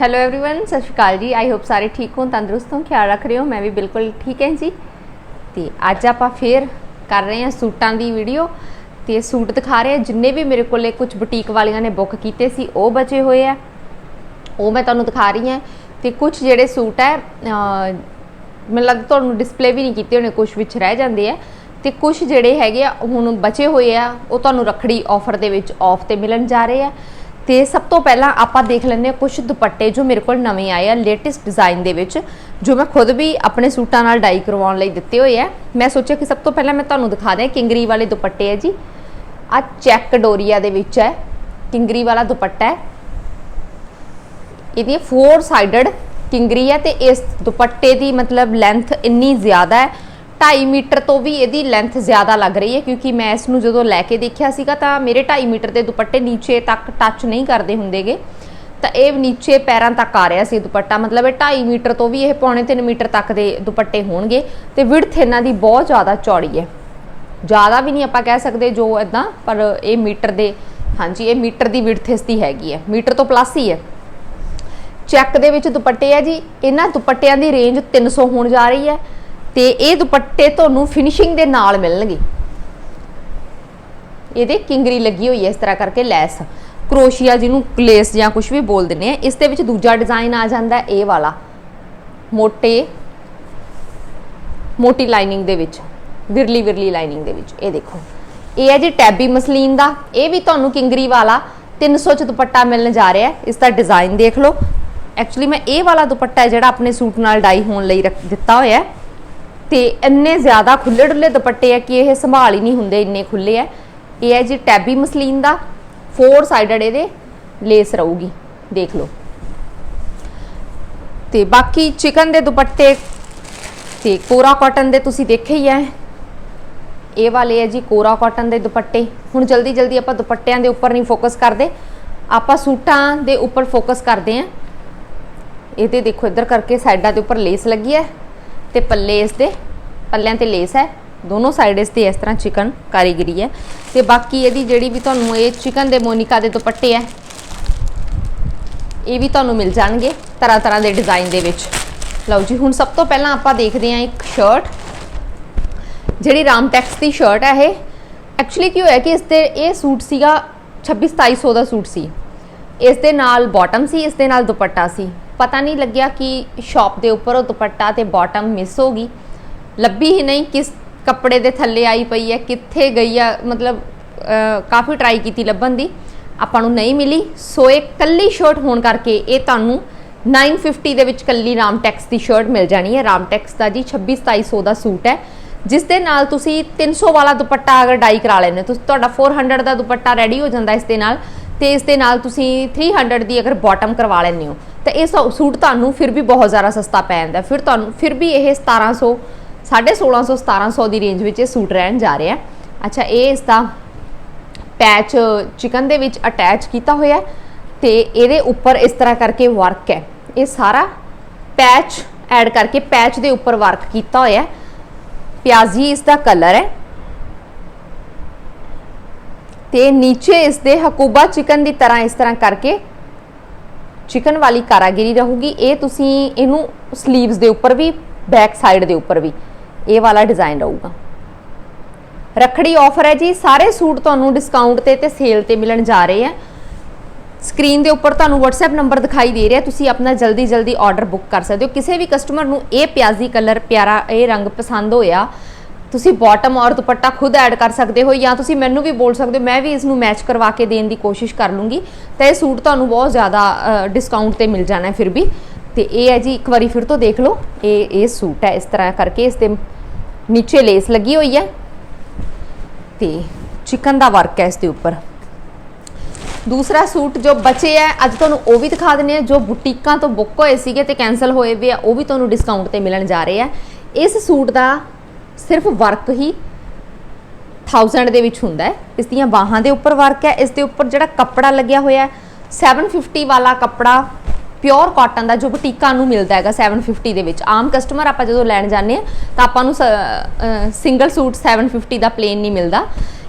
Hello everyone ਸਤਿ ਸ਼੍ਰੀ ਅਕਾਲ ਜੀ I hope ਸਾਰੇ ਠੀਕ ਹੋ ਤੰਦਰੁਸਤ ਹੋ ਖਿਆਲ ਰੱਖ ਰਹੇ ਹੋ ਮੈਂ ਵੀ ਬਿਲਕੁਲ ਠੀਕ ਹਾਂ ਜੀ ਤੇ ਅੱਜ ਆਪਾਂ ਫੇਰ ਕਰ ਰਹੇ ਹਾਂ ਸੂਟਾਂ ਦੀ ਵੀਡੀਓ ਤੇ ਸੂਟ ਦਿਖਾ ਰਹੇ ਹਾਂ ਜਿੰਨੇ ਵੀ ਮੇਰੇ ਕੋਲੇ ਕੁਝ ਬੁਟੀਕ ਵਾਲੀਆਂ ਨੇ ਬੁੱਕ ਕੀਤੇ ਸੀ ਉਹ ਬਚੇ ਹੋਏ ਆ ਉਹ ਮੈਂ ਤੁਹਾਨੂੰ ਦਿਖਾ ਰਹੀ ਹਾਂ ਤੇ ਕੁਝ ਜਿਹੜੇ ਸੂਟ ਹੈ ਅਹ, ਮੈਨੂੰ ਲੱਗਦਾ ਤੁਹਾਨੂੰ ਡਿਸਪਲੇ ਵੀ ਨਹੀਂ ਕੀਤੇ ਹੋਣੇ ਕੁਝ ਵਿੱਚ ਰਹਿ ਜਾਂਦੇ ਆ ਤੇ ਕੁਝ ਜਿਹੜੇ ਹੈਗੇ ਆ ਹੁਣ ਬਚੇ ਹੋਏ ਆ ਉਹ ਤੁਹਾਨੂੰ ਰੱਖੜੀ ਆਫਰ ਦੇ ਵਿੱਚ ਆਫ ਤੇ ਮਿਲਣ ਜਾ ਰਹੇ ਆ ਤੇ ਸਭ ਤੋਂ ਪਹਿਲਾਂ ਆਪਾਂ ਦੇਖ ਲੈਂਦੇ ਹਾਂ ਕੁਝ ਦੁਪੱਟੇ ਜੋ ਮੇਰੇ ਕੋਲ ਨਵੇਂ ਆਏ ਆ ਲੇਟੈਸਟ ਡਿਜ਼ਾਈਨ ਦੇ ਵਿੱਚ, ਜੋ ਮੈਂ ਖੁਦ ਵੀ ਆਪਣੇ ਸੂਟਾਂ ਨਾਲ ਡਾਈ ਕਰਵਾਉਣ ਲਈ ਦਿੱਤੇ ਹੋਏ ਆ। ਮੈਂ ਸੋਚਿਆ ਕਿ ਸਭ ਤੋਂ ਪਹਿਲਾਂ ਮੈਂ ਤੁਹਾਨੂੰ ਦਿਖਾ ਦਿਆਂ ਕਿੰਗਰੀ ਵਾਲੇ ਦੁਪੱਟੇ ਆ ਜੀ। ਆ ਚੈੱਕ ਡੋਰੀਆ ਦੇ ਵਿੱਚ ਹੈ, ਕਿੰਗਰੀ ਵਾਲਾ ਦੁਪੱਟਾ ਹੈ। ਇਹਦੀ ਫੋਰ ਸਾਈਡਡ ਕਿੰਗਰੀ ਹੈ ਤੇ ਇਸ ਦੁਪੱਟੇ ਦੀ ਮਤਲਬ ਲੈਂਥ ਇੰਨੀ ਜ਼ਿਆਦਾ ਹੈ 2.5 ਮੀਟਰ ਤੋਂ ਵੀ ਇਹਦੀ ਲੈਂਥ ਜ਼ਿਆਦਾ ਲੱਗ ਰਹੀ ਹੈ, ਕਿਉਂਕਿ ਮੈਂ ਇਸ ਨੂੰ ਜਦੋਂ ਲੈ ਕੇ ਦੇਖਿਆ ਸੀਗਾ ਤਾਂ ਮੇਰੇ 2.5 ਮੀਟਰ ਦੇ ਦੁਪੱਟੇ ਨੀਚੇ ਤੱਕ ਟੱਚ ਨਹੀਂ ਕਰਦੇ ਹੁੰਦੇਗੇ। ਤਾਂ ਇਹ ਨੀਚੇ ਪੈਰਾਂ ਤੱਕ ਆ ਰਿਹਾ ਸੀ ਦੁਪੱਟਾ। ਮਤਲਬ ਇਹ 2.5 ਮੀਟਰ ਤੋਂ ਵੀ ਇਹ ਪੌਣੇ 3 ਮੀਟਰ ਤੱਕ ਦੇ ਦੁਪੱਟੇ ਹੋਣਗੇ ਤੇ ਵਿਡਥ ਇਹਨਾਂ ਦੀ ਬਹੁਤ ਜ਼ਿਆਦਾ ਚੌੜੀ ਹੈ। ਜ਼ਿਆਦਾ ਵੀ ਨਹੀਂ ਆਪਾਂ ਕਹਿ ਸਕਦੇ ਜੋ ਇਦਾਂ ਪਰ ਇਹ ਮੀਟਰ ਦੇ, ਹਾਂਜੀ, ਇਹ ਮੀਟਰ ਦੀ ਵਿਡਥ ਇਸ ਦੀ ਹੈਗੀ ਹੈ। ਮੀਟਰ ਤੋਂ ਪਲੱਸ ਹੀ ਹੈ। ਚੈੱਕ ਦੇ ਵਿੱਚ ਦੁਪੱਟੇ ਆ ਜੀ, ਇਹਨਾਂ ਦੁਪੱਟਿਆਂ ਦੀ ਰੇਂਜ 300 ਹੋਣ ਜਾ ਰਹੀ ਹੈ। ਤੇ ਇਹ ਦੁਪੱਟੇ ਤੁਹਾਨੂੰ ਫਿਨਿਸ਼ਿੰਗ ਦੇ ਨਾਲ ਮਿਲਣਗੇ। ਇਹਦੇ ਕਿੰਗਰੀ ਲੱਗੀ ਹੋਈ ਹੈ ਇਸ ਤਰ੍ਹਾਂ ਕਰਕੇ ਲੈਸ। ਕਰੋਸ਼ੀਆ ਜਿਹਨੂੰ ਲੇਸ ਜਾਂ ਕੁਝ ਵੀ ਬੋਲ ਦਿੰਦੇ ਆ, ਇਸ ਦੇ ਵਿੱਚ ਦੂਜਾ ਡਿਜ਼ਾਈਨ ਆ ਜਾਂਦਾ ਇਹ ਵਾਲਾ। ਮੋਟੇ, ਮੋਟੀ ਲਾਈਨਿੰਗ ਦੇ ਵਿੱਚ, ਵਿਰਲੀ ਵਿਰਲੀ ਲਾਈਨਿੰਗ ਦੇ ਵਿੱਚ, ਇਹ ਦੇਖੋ। ਇਹ ਹੈ ਜੀ ਟੈਬੀ ਮਸਲੀਨ ਦਾ, ਇਹ ਵੀ ਤੁਹਾਨੂੰ ਕਿੰਗਰੀ ਵਾਲਾ 300 ਚ ਦੁਪੱਟਾ ਮਿਲਣ ਜਾ ਰਿਹਾ ਹੈ, ਇਸ ਦਾ ਡਿਜ਼ਾਈਨ ਦੇਖ ਲਓ। ਐਕਚੁਅਲੀ ਮੈਂ ਇਹ ਵਾਲਾ ਦੁਪੱਟਾ ਜਿਹੜਾ ਆਪਣੇ ਸੂਟ ਨਾਲ ਡਾਈ ਹੋਣ ਲਈ ਰੱਖ ਦਿੱਤਾ ਹੋਇਆ ਹੈ। ਤੇ ਇੰਨੇ ਜ਼ਿਆਦਾ ਖੁੱਲੇ ਡੁੱਲੇ ਦੁਪੱਟੇ ਆ ਕਿ ਇਹ ਸੰਭਾਲ ਹੀ ਨਹੀਂ ਹੁੰਦੇ, ਇੰਨੇ ਖੁੱਲੇ ਆ। ਇਹ ਹੈ ਜੀ ਟੈਬੀ ਮਸਲੀਨ ਦਾ ਫੋਰ ਸਾਈਡਡ ਇਹਦੇ ਲੇਸ ਰਹੂਗੀ, ਦੇਖ ਲਓ। ਤੇ ਬਾਕੀ ਚਿਕਨ ਦੇ ਦੁਪੱਟੇ ਤੇ ਕੋਰਾ ਕਾਟਨ ਦੇ ਤੁਸੀਂ ਦੇਖੇ ਹੀ ਐ ਇਹ ਵਾਲੇ ਹੈ ਜੀ ਕੋਰਾ ਕਾਟਨ ਦੇ ਦੁਪੱਟੇ। ਹੁਣ ਜਲਦੀ ਜਲਦੀ ਆਪਾਂ ਦੁਪੱਟਿਆਂ ਦੇ ਉੱਪਰ ਨਹੀਂ ਫੋਕਸ ਕਰਦੇ। ਆਪਾਂ ਸੂਟਾਂ ਦੇ ਉੱਪਰ ਫੋਕਸ ਕਰਦੇ ਆਂ। ਇਹਦੇ ਦੇਖੋ ਇੱਧਰ ਕਰਕੇ ਸਾਈਡਾਂ ਦੇ ਉੱਪਰ ਲੇਸ ਲੱਗੀ ਹੈ ਤੇ ਪੱਲੇ ਇਸ ਦੇ, ਪੱਲਿਆਂ ਤੇ ਲੇਸ ਹੈ। ਦੋਨੋਂ ਸਾਈਡ ਇਸ ਤੇ ਇਸ ਤਰ੍ਹਾਂ ਚਿਕਨ ਕਾਰੀਗਰੀ ਹੈ। ਤੇ ਬਾਕੀ ਇਹਦੀ ਜਿਹੜੀ ਵੀ ਤੁਹਾਨੂੰ ਇਹ ਚਿਕਨ ਦੇ ਮੋਨਿਕਾ ਦੇ ਦੁਪੱਟੇ ਹੈ, ਇਹ ਵੀ ਤੁਹਾਨੂੰ ਮਿਲ ਜਾਣਗੇ ਤਰ੍ਹਾਂ ਤਰ੍ਹਾਂ ਦੇ ਡਿਜ਼ਾਈਨ ਦੇ ਵਿੱਚ। ਲਓ ਜੀ, ਹੁਣ ਸਭ ਤੋਂ ਪਹਿਲਾਂ ਆਪਾਂ ਦੇਖਦੇ ਹਾਂ ਇੱਕ ਸ਼ਰਟ ਜਿਹੜੀ ਰਾਮ ਟੈਕਸ ਦੀ ਸ਼ਰਟ ਹੈ ਇਹ। ਐਕਚੁਅਲੀ ਕੀ ਹੋਇਆ ਕਿ ਇਸ ਤੇ ਇਹ ਸੂਟ ਸੀਗਾ 26 2700 ਦਾ ਸੂਟ ਸੀ। ਇਸ ਦੇ ਨਾਲ ਬਾਟਮ ਸੀ, ਇਸ ਦੇ ਨਾਲ ਦੁਪੱਟਾ ਸੀ। ਪਤਾ ਨਹੀਂ ਲੱਗਿਆ ਕਿ ਸ਼ਾਪ ਦੇ ਉੱਪਰ ਉਹ ਦੁਪੱਟਾ ਤੇ ਬਾਟਮ ਮਿਸ ਹੋ ਗਈ। ਲੱਭੀ ਹੀ ਨਹੀਂ ਕਿਸ ਕੱਪੜੇ ਦੇ ਥੱਲੇ ਆਈ ਪਈ ਹੈ ਕਿੱਥੇ ਗਈ ਆ ਮਤਲਬ ਕਾਫੀ ਟਰਾਈ ਕੀਤੀ ਲੱਭਣ ਦੀ। ਆਪਾਂ ਨੂੰ ਨਹੀਂ ਮਿਲੀ। ਸੋ ਇਹ ਕੱਲੀ ਸ਼ਰਟ ਹੋਣ ਕਰਕੇ ਇਹ ਤੁਹਾਨੂੰ 950 ਦੇ ਵਿੱਚ ਕੱਲੀ ਰਾਮਟੈਕਸ ਦੀ ਸ਼ਰਟ ਮਿਲ ਜਾਣੀ ਹੈ। ਰਾਮਟੈਕਸ ਦਾ ਜੀ 26 2700 ਦਾ ਸੂਟ ਹੈ। ਜਿਸ ਦੇ ਨਾਲ ਤੁਸੀਂ 300 ਵਾਲਾ ਦੁਪੱਟਾ ਅਗਰ ਡਾਈ ਕਰਾ ਲੈਂਦੇ ਹੋ, ਤੁਸੀਂ ਤੁਹਾਡਾ 400 ਦਾ ਦੁਪੱਟਾ ਰੈਡੀ ਹੋ ਜਾਂਦਾ ਇਸ ਦੇ ਨਾਲ ਤੇ ਇਸ ਦੇ ਨਾਲ ਤੁਸੀਂ 300 ਦੀ ਅਗਰ ਬਾਟਮ ਕਰਵਾ ਲੈਂਦੇ ਹੋ, ਤਾਂ ਇਹ ਸੂਟ ਤੁਹਾਨੂੰ ਫਿਰ ਵੀ ਬਹੁਤ ਜ਼ਿਆਦਾ ਸਸਤਾ ਪੈ ਜਾਂਦਾ ਫਿਰ ਤੁਹਾਨੂੰ, ਫਿਰ ਵੀ ਇਹ 1700 1650 1700 ਦੀ ਰੇਂਜ ਵਿੱਚ ਇਹ ਸੂਟ ਰਹਿਣ ਜਾ ਰਿਹਾ ਅੱਛਾ, ਇਹ ਇਸ ਦਾ ਪੈਚ ਚਿਕਨ ਦੇ ਵਿੱਚ ਅਟੈਚ ਕੀਤਾ ਹੋਇਆ ਹੈ ਤੇ ਇਹਦੇ ਉੱਪਰ ਇਸ ਤਰ੍ਹਾਂ ਕਰਕੇ ਵਰਕ ਹੈ। ਇਹ ਸਾਰਾ ਪੈਚ ਐਡ ਕਰਕੇ ਪੈਚ ਦੇ ਉੱਪਰ ਵਰਕ ਕੀਤਾ ਹੋਇਆ ਪਿਆਜ਼ੀ ਇਸ ਦਾ ਕਲਰ ਹੈ। ਤੇ ਨੀਚੇ ਇਸ ਦੇ ਹਕੂਬਾ ਚਿਕਨ ਦੀ ਤਰ੍ਹਾਂ ਇਸ ਤਰ੍ਹਾਂ ਕਰਕੇ ਚਿਕਨ ਵਾਲੀ ਕਾਰਾਗਿਰੀ ਰਹੂਗੀ। ਇਹ ਤੁਸੀਂ ਇਹਨੂੰ 슬ੀਵਸ ਦੇ ਉੱਪਰ ਵੀ ਬੈਕ ਸਾਈਡ ਦੇ ਉੱਪਰ ਵੀ ਇਹ ਵਾਲਾ ਡਿਜ਼ਾਈਨ ਰਹੂਗਾ। ਰੱਖੜੀ ਆਫਰ ਹੈ ਜੀ। ਸਾਰੇ ਸੂਟ ਤੁਹਾਨੂੰ ਡਿਸਕਾਊਂਟ ਤੇ ਤੇ ਸੇਲ ਤੇ ਮਿਲਣ ਜਾ ਰਹੇ ਆ। ਸਕਰੀਨ ਦੇ ਉੱਪਰ ਤੁਹਾਨੂੰ WhatsApp ਨੰਬਰ ਦਿਖਾਈ ਦੇ ਰਿਹਾ। ਤੁਸੀਂ ਆਪਣਾ ਜਲਦੀ ਜਲਦੀ ਆਰਡਰ ਬੁੱਕ ਕਰ ਸਕਦੇ ਹੋ। ਕਿਸੇ ਵੀ ਕਸਟਮਰ ਨੂੰ ਇਹ ਪਿਆਜ਼ੀ ਕਲਰ ਪਿਆਰਾ, ਇਹ ਰੰਗ ਪਸੰਦ ਹੋਇਆ ਤੁਸੀਂ ਬਾਟਮ ਔਰ ਦੁਪੱਟਾ ਖੁਦ ਐਡ ਕਰ ਸਕਦੇ ਹੋ ਜਾਂ ਤੁਸੀਂ ਮੈਨੂੰ ਵੀ ਬੋਲ ਸਕਦੇ ਹੋ, ਮੈਂ ਵੀ ਇਸ ਨੂੰ ਮੈਚ ਕਰਵਾ ਕੇ ਦੇਣ ਦੀ ਕੋਸ਼ਿਸ਼ ਕਰ ਲੂੰਗੀ। ਤਾਂ ਇਹ ਸੂਟ ਤੁਹਾਨੂੰ ਬਹੁਤ ਜ਼ਿਆਦਾ ਡਿਸਕਾਊਂਟ ਤੇ ਮਿਲ ਜਾਣਾ ਹੈ ਫਿਰ ਵੀ। ਤੇ ਇਹ ਹੈ ਜੀ, ਇੱਕ ਵਾਰੀ ਫਿਰ ਤੋਂ ਦੇਖ ਲਓ, ਇਹ ਇਹ ਸੂਟ ਹੈ ਇਸ ਤਰ੍ਹਾਂ ਕਰਕੇ ਇਸ 'ਤੇ ਨੀਚੇ ਲੇਸ ਲੱਗੀ ਹੋਈ ਹੈ। ਤੇ ਚਿਕਨ ਦਾ ਵਰਕ ਹੈ ਇਸ ਦੇ ਉੱਪਰ। ਦੂਸਰਾ ਸੂਟ ਜੋ ਬਚੇ ਹੈ, ਅੱਜ ਤੁਹਾਨੂੰ ਉਹ ਵੀ ਦਿਖਾ ਦਿੰਨੇ ਆ ਜੋ ਬੁਟੀਕਾਂ ਤੋਂ ਬੁੱਕ ਹੋਏ ਸੀਗੇ ਤੇ ਕੈਨਸਲ ਹੋਏ ਵੀ ਆ, ਉਹ ਵੀ ਤੁਹਾਨੂੰ ਡਿਸਕਾਊਂਟ ਤੇ ਮਿਲਣ ਜਾ ਰਹੇ ਆ। ਇਸ ਸੂਟ ਦਾ ਸਿਰਫ ਵਰਕ ਹੀ 1000 ਦੇ ਵਿੱਚ ਹੁੰਦਾ ਹੈ। ਇਸ ਦੀਆਂ ਬਾਹਾਂ ਦੇ ਉੱਪਰ ਵਰਕ ਹੈ। ਇਸ ਦੇ ਉੱਪਰ ਜਿਹੜਾ ਕੱਪੜਾ ਲੱਗਿਆ ਹੋਇਆ ਹੈ 750 ਵਾਲਾ ਕੱਪੜਾ ਪਿਓਰ ਕਾਟਨ ਦਾ ਜੋ ਬੁਟੀਕਾਂ ਨੂੰ ਮਿਲਦਾ ਹੈਗਾ 750 ਦੇ ਵਿੱਚ। ਆਮ ਕਸਟਮਰ ਆਪਾਂ ਜਦੋਂ ਲੈਣ ਜਾਂਦੇ ਆ ਤਾਂ ਆਪਾਂ ਨੂੰ ਸਿੰਗਲ ਸੂਟ 750 ਦਾ ਪਲੇਨ ਨਹੀਂ ਮਿਲਦਾ।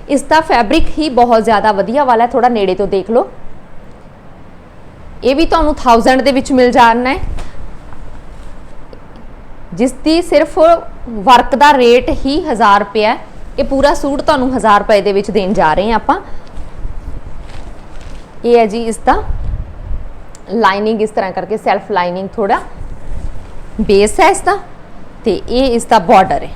ਇਸ ਦਾ ਫੈਬਰਿਕ ਹੀ ਬਹੁਤ ਜ਼ਿਆਦਾ ਵਧੀਆ ਵਾਲਾ ਹੈ। ਥੋੜਾ ਨੇੜੇ ਤੋਂ ਦੇਖ ਲਓ। ਇਹ ਵੀ ਤੁਹਾਨੂੰ 1000 ਦੇ ਵਿੱਚ ਮਿਲ ਜਾਣਾ ਹੈ। ਜਿਸ ਦੀ ਸਿਰਫ ਵਰਕ ਦਾ ਰੇਟ ਹੀ 1000 ਰੁਪਏ ਹੈ। ਇਹ ਪੂਰਾ ਸੂਟ ਤੁਹਾਨੂੰ 1000 ਰੁਪਏ ਦੇ ਵਿੱਚ ਦੇਣ ਜਾ ਰਹੇ ਹਾਂ ਆਪਾਂ। ਇਹ ਹੈ ਜੀ ਇਸ ਦਾ ਲਾਈਨਿੰਗ ਇਸ ਤਰ੍ਹਾਂ ਕਰਕੇ ਸੈਲਫ ਲਾਈਨਿੰਗ ਥੋੜਾ ਬੇਸ ਹੈ ਇਸ ਦਾ ਤੇ ਇਹ ਇਸ ਦਾ ਬਾਰਡਰ ਹੈ।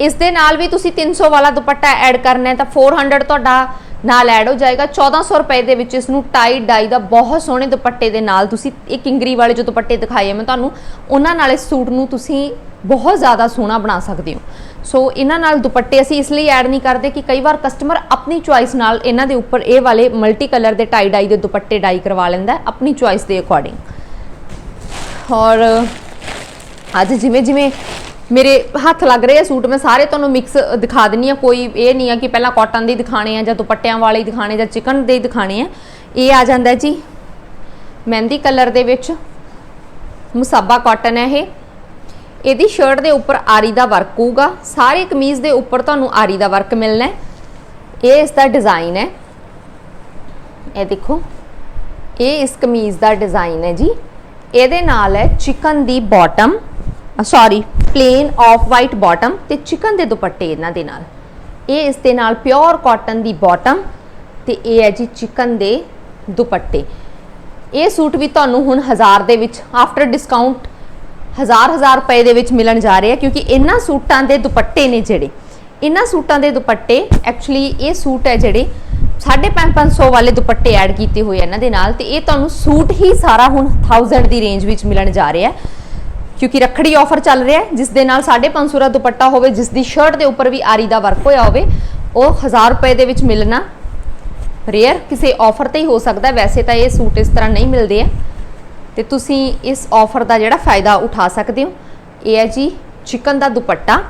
ਇਸ ਦੇ ਨਾਲ ਵੀ ਤੁਸੀਂ 300 ਵਾਲਾ ਦੁਪੱਟਾ ਐਡ ਕਰਨਾ ਹੈ ਤਾਂ 400 ਤੁਹਾਡਾ ਨਾਲ ਐਡ ਹੋ ਜਾਏਗਾ। 1400 ਰੁਪਏ ਦੇ ਵਿੱਚ ਇਸ ਨੂੰ ਟਾਈ ਡਾਈ ਦਾ ਬਹੁਤ ਸੋਹਣੇ ਦੁਪੱਟੇ ਦੇ ਨਾਲ ਤੁਸੀਂ ਇਹ ਕਿੰਗਰੀ ਵਾਲੇ ਜੋ ਦੁਪੱਟੇ ਦਿਖਾਏ ਮੈਂ ਤੁਹਾਨੂੰ ਉਹਨਾਂ ਨਾਲ ਇਸ ਸੂਟ ਨੂੰ ਤੁਸੀਂ ਬਹੁਤ ਜ਼ਿਆਦਾ ਸੋਹਣਾ ਬਣਾ ਸਕਦੇ ਹੋ। ਸੋ ਇਹਨਾਂ ਨਾਲ ਦੁਪੱਟੇ ਅਸੀਂ ਇਸ ਲਈ ਐਡ ਨਹੀਂ ਕਰਦੇ ਕਿ ਕਈ ਵਾਰ ਕਸਟਮਰ ਆਪਣੀ ਚੁਆਇਸ ਨਾਲ ਇਹਨਾਂ ਦੇ ਉੱਪਰ ਇਹ ਵਾਲੇ ਮਲਟੀ ਕਲਰ ਦੇ ਟਾਈ ਡਾਈ ਦੇ ਦੁਪੱਟੇ ਡਾਈ ਕਰਵਾ ਲੈਂਦਾ ਆਪਣੀ ਚੁਆਇਸ ਦੇ ਅਕੋਰਡਿੰਗ ਔਰ ਅੱਜ ਜਿਵੇਂ ਜਿਵੇਂ ਮੇਰੇ ਹੱਥ ਲੱਗ ਰਹੇ ਆ ਸੂਟ, ਮੈਂ ਸਾਰੇ ਤੁਹਾਨੂੰ ਮਿਕਸ ਦਿਖਾ ਦਿੰਨੀ ਆ ਕੋਈ ਇਹ ਨਹੀਂ ਆ ਕਿ ਪਹਿਲਾਂ ਕਾਟਨ ਦੇ ਹੀ ਦਿਖਾਣੇ ਆ ਜਾਂ ਦੁਪੱਟਿਆਂ ਵਾਲੇ ਹੀ ਦਿਖਾਣੇ ਜਾਂ ਚਿਕਨ ਦੇ ਹੀ ਦਿਖਾਣੇ ਆ। ਇਹ ਆ ਜਾਂਦਾ ਜੀ ਮਹਿੰਦੀ ਕਲਰ ਦੇ ਵਿੱਚ। ਮੁਸਾਬਾ ਕਾਟਨ ਹੈ ਇਹ। ਇਹਦੀ ਸ਼ਰਟ ਦੇ ਉੱਪਰ ਆਰੀ ਦਾ ਵਰਕ ਹੋਊਗਾ ਸਾਰੇ ਕਮੀਜ਼ ਦੇ ਉੱਪਰ ਤੁਹਾਨੂੰ ਆਰੀ ਦਾ ਵਰਕ ਮਿਲਣਾ ਇਹ ਇਸ ਦਾ ਡਿਜ਼ਾਈਨ ਹੈ। ਇਹ ਦੇਖੋ, ਇਹ ਇਸ ਕਮੀਜ਼ ਦਾ ਡਿਜ਼ਾਈਨ ਹੈ ਜੀ। ਇਹਦੇ ਨਾਲ ਹੈ ਚਿਕਨ ਦੀ bottom sorry plain off white bottom ਤੇ ਚਿਕਨ ਦੇ ਦੁਪੱਟੇ ਇਹਨਾਂ ਦੇ ਨਾਲ। ਇਹ ਇਸ ਦੇ ਨਾਲ ਪਿਓਰ ਕਾਟਨ ਦੀ ਬਾਟਮ ਤੇ ਇਹ ਹੈ ਜੀ ਚਿਕਨ ਦੇ ਦੁਪੱਟੇ। ਇਹ ਸੂਟ ਵੀ ਤੁਹਾਨੂੰ ਹੁਣ 1000 ਦੇ ਵਿੱਚ ਆਫਟਰ ਡਿਸਕਾਊਂਟ ਹਜ਼ਾਰ ਹਜ਼ਾਰ ਰੁਪਏ ਦੇ ਵਿੱਚ ਮਿਲਣ ਜਾ ਰਹੇ ਆ ਕਿਉਂਕਿ ਇਹਨਾਂ ਸੂਟਾਂ ਦੇ ਦੁਪੱਟੇ ਨੇ ਜਿਹੜੇ। ਇਹਨਾਂ ਸੂਟਾਂ ਦੇ ਦੁਪੱਟੇ ਐਕਚੁਅਲੀ ਇਹ ਸੂਟ ਹੈ ਜਿਹੜੇ 550 ਵਾਲੇ ਦੁਪੱਟੇ ਐਡ ਕੀਤੇ ਹੋਏ ਇਹਨਾਂ ਦੇ ਨਾਲ, ਤੇ ਇਹ ਤੁਹਾਨੂੰ ਸੂਟ ਹੀ ਸਾਰਾ ਹੁਣ 1000 ਦੀ ਰੇਂਜ ਵਿੱਚ ਮਿਲਣ ਜਾ ਰਿਹਾ। ਹੈ ਕਿਉਂਕਿ ਰੱਖੜੀ ਆਫਰ ਚੱਲ ਰਿਹਾ ਹੈ, ਜਿਸ ਦੇ ਨਾਲ 550 ਦਾ ਦੁਪੱਟਾ ਹੋਵੇ, ਜਿਸ ਦੀ ਸ਼ਰਟ ਦੇ ਉੱਪਰ ਵੀ ਆਰੀ ਦਾ ਵਰਕ ਹੋਇਆ ਹੋਵੇ, ਉਹ 1000 ਰੁਪਏ ਦੇ ਵਿੱਚ ਮਿਲਣਾ ਰੇਅਰ ਕਿਸੇ ਆਫਰ ਤੇ ਹੀ ਹੋ ਸਕਦਾ ਵੈਸੇ ਤਾਂ ਇਹ ਸੂਟ ਇਸ ਤਰ੍ਹਾਂ ਨਹੀਂ ਮਿਲਦੇ ਆ। ਤੇ ਤੁਸੀਂ ਇਸ ਆਫਰ ਦਾ ਜਿਹੜਾ ਫਾਇਦਾ ਉਠਾ ਸਕਦੇ ਹੋ, ਇਹ ਹੈ ਜੀ ਚਿਕਨ ਦਾ ਦੁਪੱਟਾ।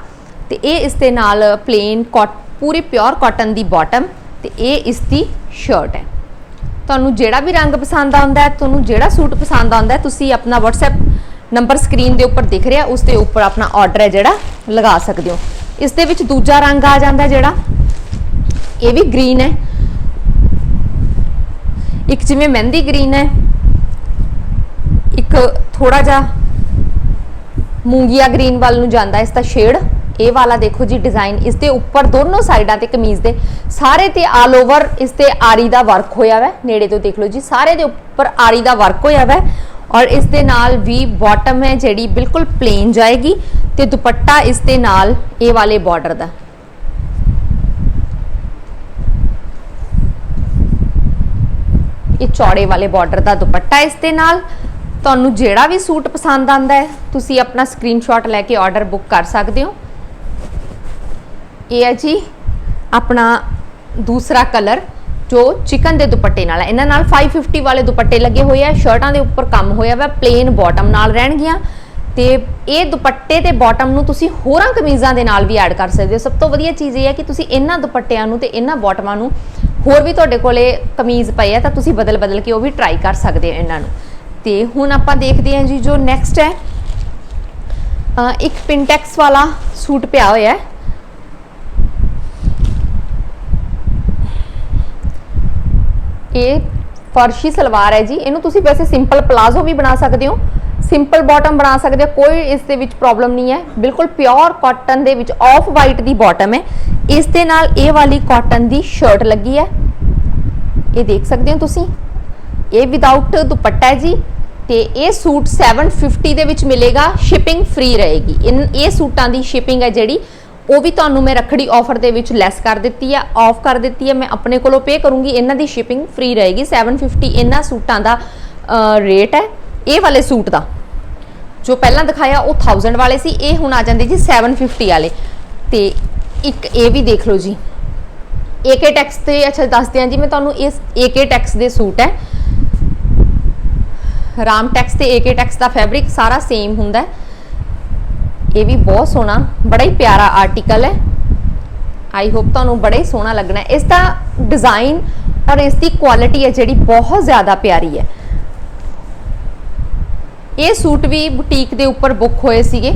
ਤੇ ਇਹ ਇਸ ਦੇ ਨਾਲ ਪਲੇਨ ਕਾਟ ਪੂਰੀ ਪਿਓਰ ਕਾਟਨ ਦੀ ਬਾਟਮ ਤੇ ਇਹ ਇਸ ਦੀ ਸ਼ਰਟ ਹੈ। ਤੁਹਾਨੂੰ ਜਿਹੜਾ ਵੀ ਰੰਗ ਪਸੰਦ ਆਉਂਦਾ ਹੈ, ਤੁਹਾਨੂੰ ਜਿਹੜਾ ਸੂਟ ਪਸੰਦ ਆਉਂਦਾ ਹੈ, ਤੁਸੀਂ ਆਪਣਾ WhatsApp ਨੰਬਰ ਸਕਰੀਨ ਦੇ ਉੱਪਰ ਦਿਖ ਰਿਹਾ, ਉਸ ਦੇ ਉੱਪਰ ਆਪਣਾ ਆਰਡਰ ਹੈ ਜਿਹੜਾ, ਲਗਾ ਸਕਦੇ ਹੋ। ਇਸ ਦੇ ਵਿੱਚ ਦੂਜਾ ਰੰਗ ਆ ਜਾਂਦਾ ਜਿਹੜਾ, ਇਹ ਵੀ ਗ੍ਰੀਨ ਹੈ। ਇੱਕ ਜਿਵੇਂ ਮਹਿੰਦੀ ਗ੍ਰੀਨ ਹੈ, ਇੱਕ ਥੋੜਾ ਜਿਹਾ ਮੂੰਗੀਆ ਗ੍ਰੀਨ ਵੱਲ ਨੂੰ ਜਾਂਦਾ ਇਸ ਦਾ ਸ਼ੇਡ ਇਹ ਵਾਲਾ ਦੇਖੋ ਜੀ ਡਿਜ਼ਾਈਨ ਇਸ ਦੇ ਉੱਪਰ ਦੋਨੋਂ ਸਾਈਡਾਂ ਤੇ ਕਮੀਜ਼ ਦੇ, ਸਾਰੇ ਤੇ ਆਲ ਓਵਰ ਇਸ ਤੇ ਆਰੀ ਦਾ ਵਰਕ ਹੋਇਆ ਹੈ ਨੇੜੇ ਤੋਂ ਦੇਖ ਲਓ ਜੀ, ਸਾਰੇ ਦੇ ਉੱਪਰ ਆਰੀ ਦਾ ਵਰਕ ਹੋਇਆ ਹੈ ਔਰ ਇਸ ਦੇ ਨਾਲ ਵੀ ਬਾਟਮ ਹੈ ਜਿਹੜੀ, ਬਿਲਕੁਲ ਪਲੇਨ ਜਾਏਗੀ ਤੇ ਦੁਪੱਟਾ ਇਸ ਦੇ ਨਾਲ ਇਹ ਵਾਲੇ ਬਾਰਡਰ ਦਾ। ਇਹ ਚੌੜੇ ਵਾਲੇ ਬਾਰਡਰ ਦਾ ਦੁਪੱਟਾ ਇਸ ਦੇ ਨਾਲ। ਤੁਹਾਨੂੰ ਜਿਹੜਾ ਵੀ ਸੂਟ ਪਸੰਦ ਆਂਦਾ ਹੈ, ਤੁਸੀਂ ਆਪਣਾ ਸਕਰੀਨਸ਼ਾਟ ਲੈ ਕੇ ਆਰਡਰ ਬੁੱਕ ਕਰ ਸਕਦੇ ਹੋ। ਇਹ ਹੈ ਜੀ ਆਪਣਾ ਦੂਸਰਾ ਕਲਰ ਜੋ ਚਿਕਨ ਦੇ ਦੁਪੱਟੇ ਨਾਲ ਹੈ। ਇਹਨਾਂ ਨਾਲ 550 ਵਾਲੇ ਦੁਪੱਟੇ ਲੱਗੇ ਹੋਏ ਆ। ਸ਼ਰਟਾਂ ਦੇ ਉੱਪਰ ਕੰਮ ਹੋਇਆ ਵਾ ਪਲੇਨ ਬਾਟਮ ਨਾਲ ਰਹਿਣਗੀਆਂ। ਤੇ ਇਹ ਦੁਪੱਟੇ ਤੇ ਬਾਟਮ ਨੂੰ ਤੁਸੀਂ ਹੋਰਾਂ ਕਮੀਜ਼ਾਂ ਦੇ ਨਾਲ ਵੀ ਐਡ ਕਰ ਸਕਦੇ ਹੋ। ਸਭ ਤੋਂ ਵਧੀਆ ਚੀਜ਼ ਇਹ ਹੈ ਕਿ ਤੁਸੀਂ ਇਹਨਾਂ ਦੁਪੱਟਿਆਂ ਨੂੰ ਤੇ ਇਹਨਾਂ ਬਾਟਮਾਂ ਨੂੰ ਹੋਰ ਵੀ ਤੁਹਾਡੇ ਕੋਲੇ ਕਮੀਜ਼ ਪਏ ਹੈ ਤਾਂ ਤੁਸੀਂ ਬਦਲ ਬਦਲ ਕੇ ਉਹ ਵੀ ਟਰਾਈ ਕਰ ਸਕਦੇ ਹੋ ਇਹਨਾਂ ਨੂੰ। ਤੇ ਹੁਣ ਆਪਾਂ ਦੇਖਦੇ ਹਾਂ ਜੀ ਜੋ ਨੈਕਸਟ ਹੈ। ਇੱਕ ਪਿੰਟੈਕਸ ਵਾਲਾ ਸੂਟ ਪਿਆ ਹੋਇਆ ਹੈ। ਇਹ ਫਰਸ਼ੀ ਸਲਵਾਰ ਹੈ ਜੀ। ਇਹਨੂੰ ਤੁਸੀਂ ਵੈਸੇ ਸਿੰਪਲ ਪਲਾਜ਼ੋ ਵੀ ਬਣਾ ਸਕਦੇ ਹੋ। ਸਿੰਪਲ ਬਾਟਮ ਬਣਾ ਸਕਦੇ ਹੋ। ਕੋਈ ਇਸ ਦੇ ਵਿੱਚ ਪ੍ਰੋਬਲਮ ਨਹੀਂ ਹੈ। ਬਿਲਕੁਲ ਪਿਓਰ ਕਾਟਨ ਦੇ ਵਿੱਚ ਆਫ ਵਾਈਟ ਦੀ ਬਾਟਮ ਹੈ। ਇਸ ਦੇ ਨਾਲ ਇਹ ਵਾਲੀ ਕਾਟਨ ਦੀ ਸ਼ਰਟ ਲੱਗੀ ਹੈ। ਇਹ ਦੇਖ ਸਕਦੇ ਹੋ ਤੁਸੀਂ। ਇਹ ਵਿਦਆਊਟ ਦੁਪੱਟਾ ਹੈ ਜੀ। ਤੇ ਇਹ ਸੂਟ 750 ਦੇ ਵਿੱਚ ਮਿਲੇਗਾ। ਸ਼ਿਪਿੰਗ ਫ੍ਰੀ ਰਹੇਗੀ। ਇਨ ਇਹ ਸੂਟਾਂ ਦੀ ਸ਼ਿਪਿੰਗ ਹੈ ਜਿਹੜੀ ਉਹ ਵੀ ਤੁਹਾਨੂੰ ਮੈਂ ਰੱਖੜੀ ਆਫਰ ਦੇ ਵਿੱਚ ਲੈਸ ਕਰ ਦਿੱਤੀ ਹੈ ਆਫ ਕਰ ਦਿੱਤੀ ਹੈ, ਮੈਂ ਆਪਣੇ ਕੋਲੋਂ ਪੇ ਕਰੂੰਗੀ, ਇਹਨਾਂ ਦੀ ਸ਼ਿਪਿੰਗ ਫ੍ਰੀ ਰਹੇਗੀ। 750 ਇਹਨਾਂ ਸੂਟਾਂ ਦਾ ਰੇਟ ਹੈ, ਇਹ ਵਾਲੇ ਸੂਟ ਦਾ। ਜੋ ਪਹਿਲਾਂ ਦਿਖਾਇਆ, ਉਹ 1000 ਵਾਲੇ ਸੀ, ਇਹ ਹੁਣ ਆ ਜਾਂਦੇ ਜੀ 750 ਵਾਲੇ। ਤੇ ਇੱਕ ਇਹ ਵੀ ਦੇਖ ਲਓ ਜੀ। ਏਕੇ ਟੈਕਸ ਤੇ, ਅੱਛਾ, ਦੱਸਦੇ ਹਾਂ ਜੀ, ਮੈਂ ਤੁਹਾਨੂੰ ਇਸ ਏਕੇ ਟੈਕਸ ਦੇ ਸੂਟ ਹੈ। ਰਾਮ ਟੈਕਸ ਤੇ ਏਕੇ ਟੈਕਸ ਦਾ ਫੈਬਰਿਕ ਸਾਰਾ ਸੇਮ ਹੁੰਦਾ ਹੈ। ਇਹ ਵੀ ਬਹੁਤ ਸੋਹਣਾ, ਬੜਾ ਹੀ ਪਿਆਰਾ ਆਰਟੀਕਲ ਹੈ। ਆਈ ਹੋਪ ਤੁਹਾਨੂੰ ਬੜਾ ਹੀ ਸੋਹਣਾ ਲੱਗਣਾ ਇਸ ਦਾ ਡਿਜ਼ਾਈਨ ਔਰ ਇਸ ਦੀ ਕੁਆਲਿਟੀ ਹੈ ਜਿਹੜੀ ਬਹੁਤ ਜ਼ਿਆਦਾ ਪਿਆਰੀ ਹੈ। ਇਹ ਸੂਟ ਵੀ ਬੁਟੀਕ ਦੇ ਉੱਪਰ ਬੁੱਕ ਹੋਏ ਸੀਗੇ।